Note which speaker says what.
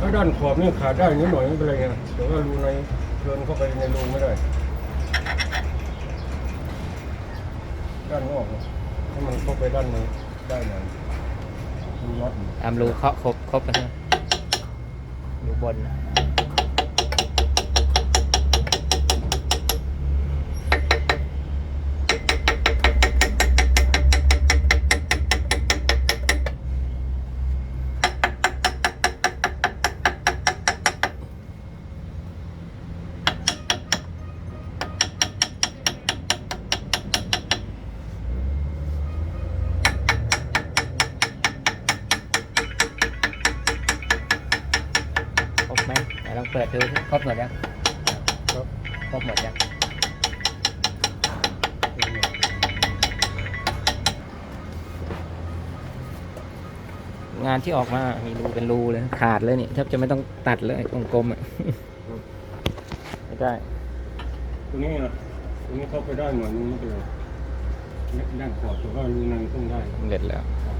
Speaker 1: ถ้าด้านขอบนี่ขาดได้นิดหน่อยไม่เป็นไรไงแต่ว่ารูในเกินเข้าไปในรูไม่ได้ ด้านนอกนะให้มันเข้าไปด้านในได้หน่อยดูน็อต
Speaker 2: ตามรูเคาะครบครบแล้วใช่ไหมรูบนนะ ลองเปิดดูสิครบหมดยัง
Speaker 1: ครับ
Speaker 2: ครบหมดยังงานที่ออกมา มีรูเป็นรูเลย ขาดเลยนี่แทบจะไม่ต้องตัดเลยกลมๆอะไม่ได้
Speaker 1: ตรงนี้นะตรงนี้เข้าไปได้หน่อยนึงไม่เป็นไรด้านขอบแต่ว่ารูในต้องได้
Speaker 2: สำเร็จแล้ว
Speaker 1: ครับ